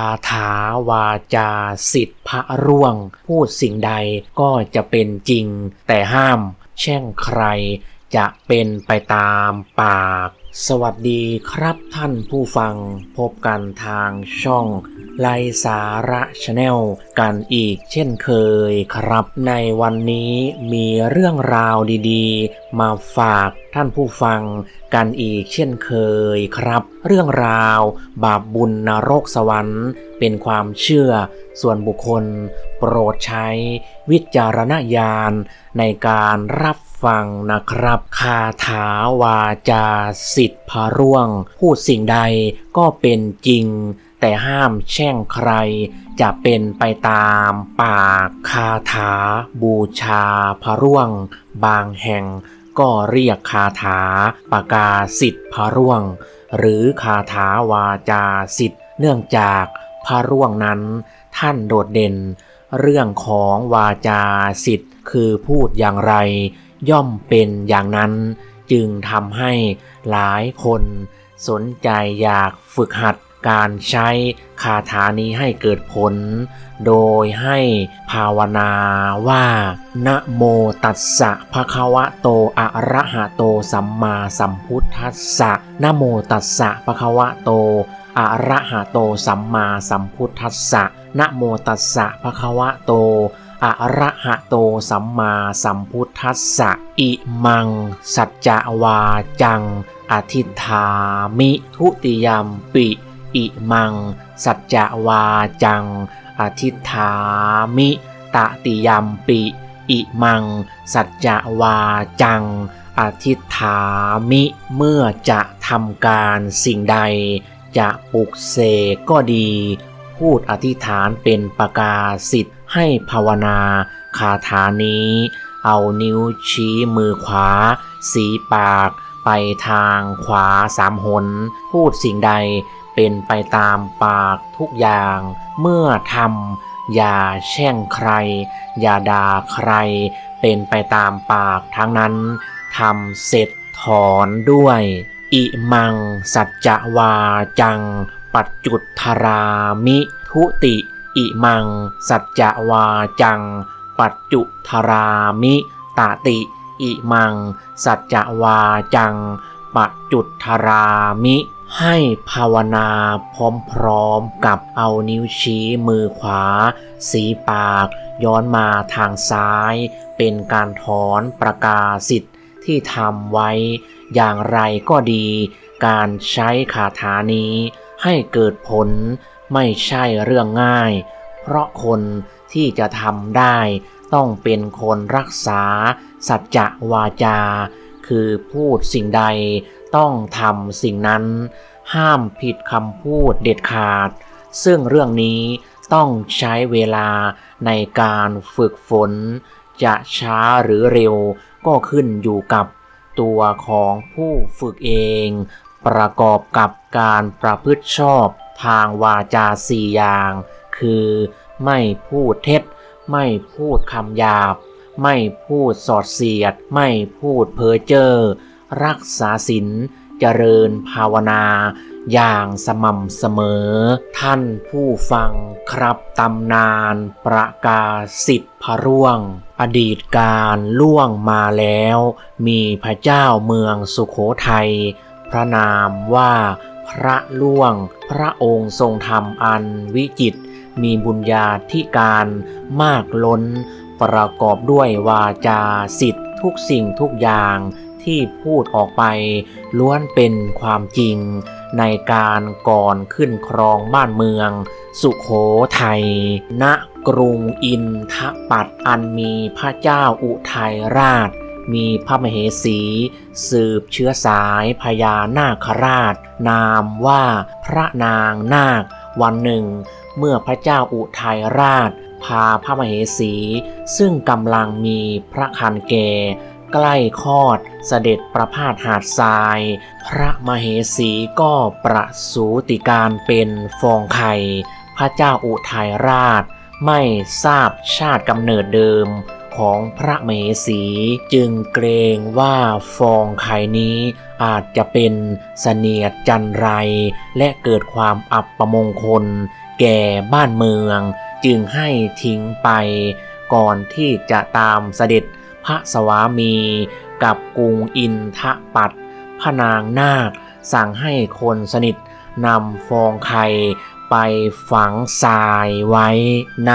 าถาวาจาสิทธิพระร่วง พูดสิ่งใดก็จะเป็นจริง แต่ห้าม แช่งใครจะเป็นไปตามปาก สวัสดีครับท่านผู้ฟังพบกันทางช่องไลสาระชาแนลกันอีกเช่นเคยครับ ในวันนี้มีเรื่องราวดีๆ มาฝากท่านผู้ฟังกันอีกเช่นเคยครับ เรื่องราวบาปบุญนรกสวรรค์ เป็นความเชื่อส่วนบุคคล โปรดใช้วิจารณญาณในการรับ ฟังนะครับ คาถาวาจาสิทธิพาร่วง พูดสิ่งใดก็เป็นจริง แต่ห้ามแช่งใคร จะเป็นไปตามปากคาถาบูชาพระร่วง บางแห่งก็เรียกคาถาปากาสิทธิพระร่วง หรือคาถาวาจาสิทธิ์เนื่องจากพระร่วงนั้นท่านโดดเด่นเรื่องของวาจาสิทธิ์คือพูดอย่างไร ย่อมเป็นอย่างนั้นจึงทำให้หลายคนสนใจอยากฝึกหัดการใช้คาถานี้ให้เกิดผล โดยให้ภาวนาว่านะโมตัสสะภะคะวะโตอะระหะโตสัมมาสัมพุทธัสสะนะโมตัสสะภะคะวะโตอะระหะโตสัมมาสัมพุทธัสสะนะโมตัสสะภะคะวะโต อะระหะโตสัมมาสัมพุทธัสสะอิมัง สัจจวาจัง อธิธามิทุติยมปิ อิมัง สัจจวาจัง อธิธามิตติยมปิ อิมัง สัจจวาจัง อธิธามิ เมื่อจะทำการสิ่งใด จะปลุกเสกก็ดี พูดอธิษฐานเป็นประกาศิทธิ์ ให้ภาวนาคาถานี้ เอานิ้วชี้มือขวา สีปาก ไปทางขวาสามหน พูดสิ่งใดเป็นไปตามปากทุกอย่าง เมื่อทำอย่าแช่งใคร อย่าด่าใคร เป็นไปตามปากทั้งนั้นทำเสร็จถอนด้วย อิมังสัจจวาจัง ปัจจุทรามิ ทุติ อิมัง สัจจวาจัง ปัจจุทรามิตติ อิมัง สัจจวาจัง ปัจจุทรามิ ให้ภาวนาพร้อมๆกับเอานิ้วชี้มือขวา สีปาก ย้อนมาทางซ้าย เป็นการถอนประกาศิทธิ์ที่ทำไว้ อย่างไรก็ดี การใช้คาถานี้ให้เกิดผล ไม่ใช่เรื่องง่าย เพราะคนที่จะทำได้ ต้องเป็นคนรักษา สัจจะวาจา คือพูดสิ่งใด ต้องทำสิ่งนั้น ห้ามผิดคำพูดเด็ดขาด ซึ่งเรื่องนี้ต้องใช้เวลาในการฝึกฝน จะช้าหรือเร็วก็ขึ้นอยู่กับตัวของผู้ฝึกเอง ประกอบกับการประพฤติชอบ ทางวาจาสี่อย่าง คือ ไม่พูดเท็จ ไม่พูดคำหยาบ ไม่พูดสอดเสียด ไม่พูดเพ้อเจ้อรักษาศีลเจริญภาวนาอย่างสม่ำเสมอ ท่านผู้ฟังครับตำนานประกาศสิทธิพระร่วง อดีตการล่วงมาแล้ว มีพระเจ้าเมืองสุขโขทัยพระนามว่า พระล่วง พระองค์ทรงธรรมอันวิจิต มีบุญญาธิการมากล้น ประกอบด้วยวาจาสิทธิ์ทุกสิ่งทุกอย่างที่พูดออกไปล้วนเป็นความจริง ในการก่อนขึ้นครองบ้านเมือง สุขโขทัยณกรุงอินทปัตอันมีพระเจ้าอุทัยราช มีพระมเหสี สืบเชื้อสายพญานาคราช นามว่าพระนางนาค วันหนึ่ง เมื่อพระเจ้าอุทัยราช พาพระมเหสี ซึ่งกำลังมีพระคันแก่ใกล้คลอดเสด็จประพาสหาดทราย พระมเหสีก็ประสูติการเป็นฟองไข่ พระเจ้าอุทัยราช ไม่ทราบชาติกำเนิดเดิม ของพระเมสี จึงเกรงว่าฟองไข่นี้อาจจะเป็นเสนียดจันไร และเกิดความอับประมงคล แก่บ้านเมือง จึงให้ทิ้งไป ก่อนที่จะตามเสด็จพระสวามีกับกรุงอินทปัตพระนางนาค สั่งให้คนสนิทนำฟองไข่ ไปฝังทรายไว้ใน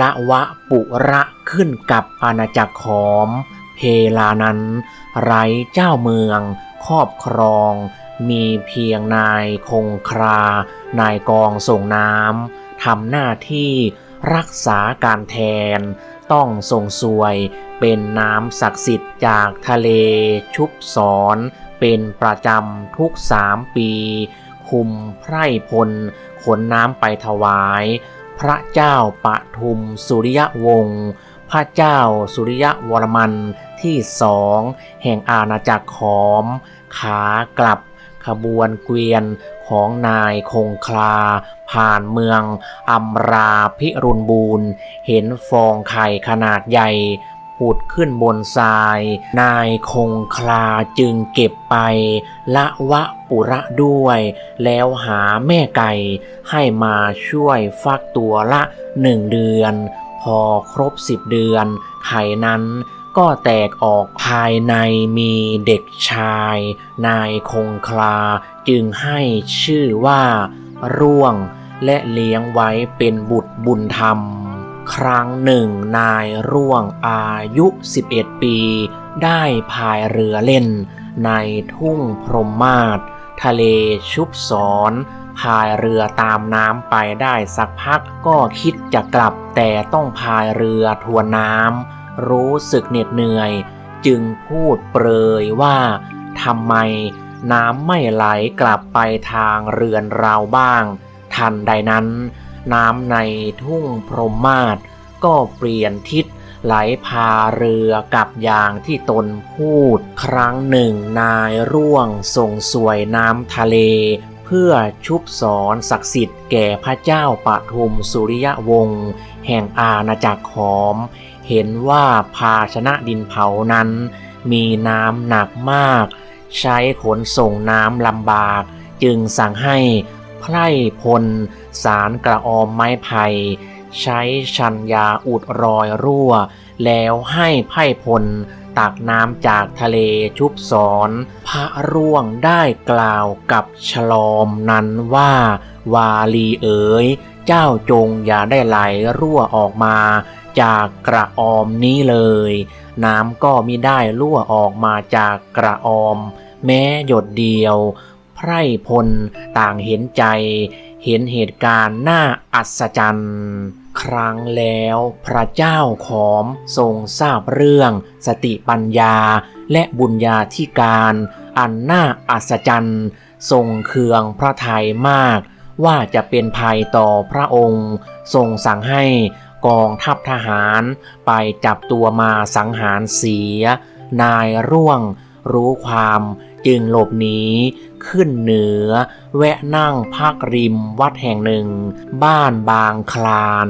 ละวะปุระขึ้นกับอาณาจักรขอม เพลานั้น ไร้เจ้าเมือง ครอบครอง มีเพียงนายคงครา นายกองส่งน้ำทำหน้าที่รักษาการแทน ต้องส่งสวยเป็นน้ำศักดิ์สิทธิ์จากทะเลชุบสอน เป็นประจำทุกสามปี คุมไพร่พลขนน้ำไปถวาย พระเจ้าปทุมสุริยวงศ์พระเจ้าสุริยวรมันที่สองแห่งอาณาจักรขอม ขากลับขบวนเกวียนของนายคงคลา ผ่านเมืองอัมราพิรุณบูรณ์เห็นฟองไข่ขนาดใหญ่ ผุดขึ้นบนทราย นายคงคลาจึงเก็บไป ละวะปุระด้วย แล้วหาแม่ไก่ให้มาช่วยฟักตัวละหนึ่งเดือน พอครบสิบเดือน ไข่นั้นก็แตกออกภายในมีเด็กชาย นายคงคลาจึงให้ชื่อว่า ร่วง และเลี้ยงไว้เป็นบุตรบุญธรรม ครั้งหนึ่งนายร่วงอายุ 11 ปี ได้พายเรือเล่น ในทุ่งพรหมมาศทะเลชุบสอนพายเรือตามน้ำไปได้สักพักก็คิดจะกลับแต่ต้องพายเรือทวนน้ำรู้สึกเหน็ดเหนื่อย จึงพูดเปรยว่าทำไมน้ำไม่ไหลกลับไปทางเรือนเราบ้าง ทันใดนั้น น้ำในทุ่งพรหมมาศก็เปลี่ยนทิศไหลพาเรือกับอย่างที่ตนพูด ครั้งหนึ่งนายร่วงส่งสวยน้ำทะเล เพื่อชุบสอนศักดิ์สิทธิ์แก่พระเจ้าปทุมสุริยวงศ์แห่งอาณาจักรขอม เห็นว่าภาชนะดินเผานั้น มีน้ำหนักมาก ใช้ขนส่งน้ำลำบาก จึงสั่งให้ ไพร่พล สารกระออมไม้ไผ่ใช้ชันยาอุดรอยรั่ว แล้วให้ไพร่พล ตักน้ำจากทะเลชุบสอน พระร่วงได้กล่าวกับฉลอมนั้นว่า วาลีเอ๋ย เจ้าจงอย่าได้ไหลรั่วออกมา จากกระออมนี้เลย น้ำก็มิได้รั่วออกมาจากกระออม แม้หยดเดียว ไพร่พลต่างเห็นใจ เห็นเหตุการณ์น่าอัศจรรย์ ครั้งแล้วพระเจ้าขอมทรงทราบเรื่อง สติปัญญาและบุญญาธิการ อันน่าอัศจรรย์ทรงเคืองพระทัยมาก ว่าจะเป็นภัยต่อพระองค์ ทรงสั่งให้กองทัพทหารไปจับตัวมาสังหารเสีย นายร่วงรู้ความจึงหลบหนี ขึ้นเหนือ แวะนั่งพักริมวัดแห่งหนึ่ง บ้านบางคลาน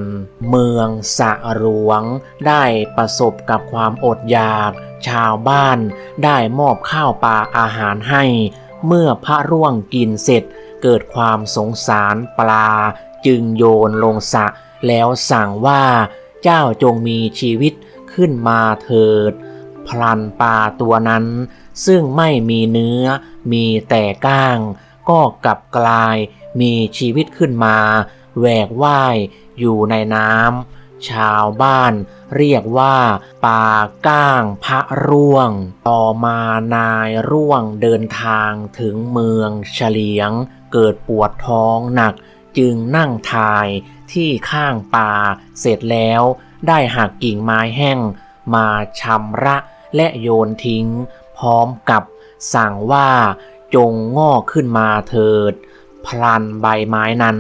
เมืองสะหลวง ได้ประสบกับความอดอยาก ชาวบ้านได้มอบข้าวปลาอาหารให้ เมื่อพระร่วงกินเสร็จ เกิดความสงสารปลา จึงโยนลงสะ แล้วสั่งว่าเจ้าจงมีชีวิตขึ้นมาเถิด พลันปลาตัวนั้น ซึ่งไม่มีเนื้อ มีแต่ก้าง ก็กลับกลายมีชีวิตขึ้นมาแหวกว่ายอยู่ในน้ำชาวบ้านเรียกว่าปลาก้างพระร่วง ต่อมานายร่วงเดินทางถึงเมืองเฉลียง เกิดปวดท้องหนักจึงนั่งทายที่ข้างป่าเสร็จแล้วได้หักกิ่งไม้แห้ง มาชำระและโยนทิ้ง พร้อมกับสั่งว่าจงงอกขึ้นมาเถิด พลันใบไม้นั้น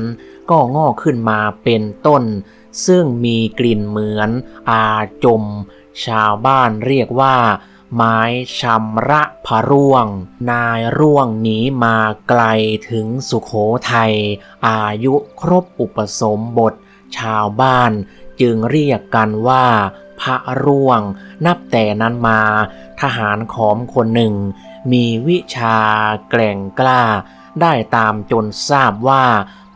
ก็งอกขึ้นมาเป็นต้น ซึ่งมีกลิ่นเหมือนอาจม ชาวบ้านเรียกว่า ไม้ชำระพระร่วง นายร่วงหนีมาไกลถึงสุโขทัย อายุครบอุปสมบท ชาวบ้านจึงเรียกกันว่าพระร่วง นับแต่นั้นมา ทหารขอมคนหนึ่ง มีวิชาแกร่งกล้า ได้ตามจนทราบว่า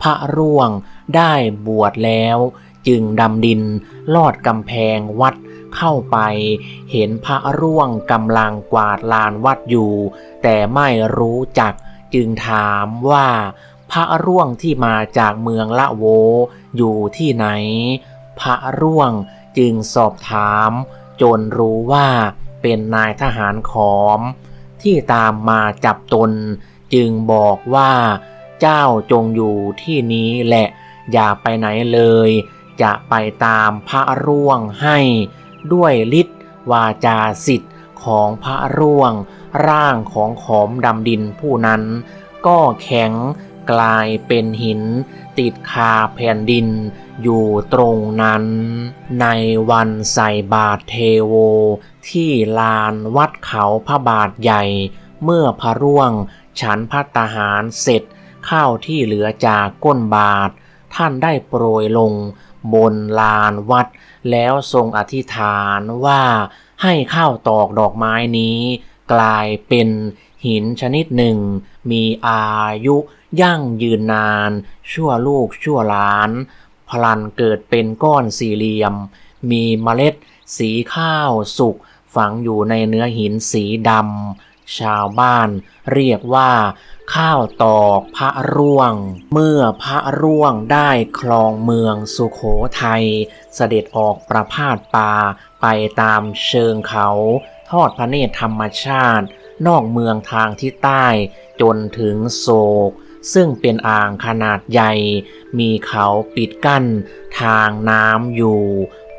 พระร่วงได้บวชแล้ว จึงดำดินลอดกำแพงวัดเข้าไป เห็นพระร่วงกำลังกวาดลานวัดอยู่ แต่ไม่รู้จักจึงถามว่า พระร่วงที่มาจากเมืองละโวอยู่ที่ไหน พระร่วงจึงสอบถาม จนรู้ว่า เป็นนายทหารขอม ที่ตามมาจับตน จึงบอกว่า เจ้าจงอยู่ที่นี้แหละ อย่าไปไหนเลย จะไปตามพระร่วงให้ ด้วยฤทธิ์วาจาสิทธิ์ของพระร่วง ร่างของขอมดำดินผู้นั้น ก็แข็ง กลายเป็นหินติดคาแผ่นดินอยู่ตรงนั้น ในวันใส่บาตรเทโว ที่ลานวัดเขาพระบาทใหญ่ เมื่อพระร่วง ฉันพัตตาหารเสร็จข้าวที่เหลือจากก้นบาทท่านได้โปรยลงบนลานวัด แล้วทรงอธิษฐานว่าให้ข้าวตอกดอกไม้นี้ กลายเป็นหินชนิดหนึ่ง มีอายุ ยั่งยืนนาน ชั่วลูกชั่วหลาน พลันเกิดเป็นก้อนสี่เหลี่ยม มีเมล็ด สีข้าวสุกฝังอยู่ในเนื้อหินสีดำชาวบ้านเรียกว่า ข้าวตอกพระร่วง เมื่อพระร่วงได้ครองเมืองสุขโขทัยเสด็จออกประพาสป่าไปตามเชิงเขา ทอดพระเนตรธรรมชาติ นอกเมืองทางทิศใต้จนถึงโศก ซึ่งเป็นอ่างขนาดใหญ่ มีเขาปิดกั้น ทางน้ำอยู่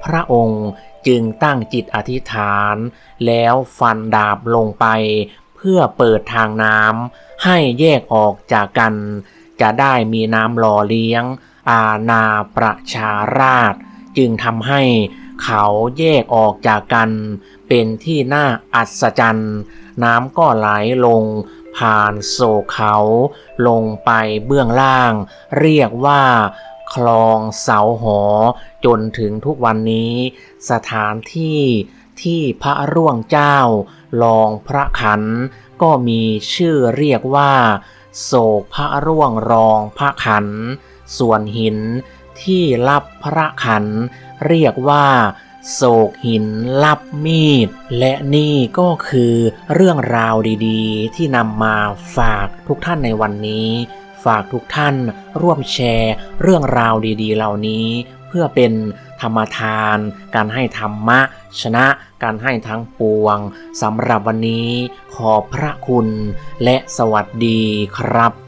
พระองค์จึงตั้งจิตอธิษฐาน แล้วฟันดาบลงไป เพื่อเปิดทางน้ำให้แยกออกจากกัน จะได้มีน้ำหล่อเลี้ยง อาณาประชาราช จึงทำให้เขาแยกออกจากกัน เป็นที่น่าอัศจรรย์ น้ำก็ไหลลง ผ่านโศกเขาลงไปเบื้องล่าง เรียกว่าคลองเสาหอ จนถึงทุกวันนี้ สถานที่ที่พระร่วงเจ้า ลองพระขัน ก็มีชื่อเรียกว่า โศกพระร่วงรองพระขัน ส่วนหินที่รับพระขัน เรียกว่า โศกหินรับมีด และนี่ก็คือเรื่องราวดีๆ ที่นำมาฝากทุกท่านในวันนี้ ฝากทุกท่านร่วมแชร์ เรื่องราวดีๆ เหล่านี้ เพื่อเป็นธรรมทาน การให้ธรรมะ ชนะการให้ทั้งปวงสำหรับวันนี้ขอพระคุณและสวัสดีครับ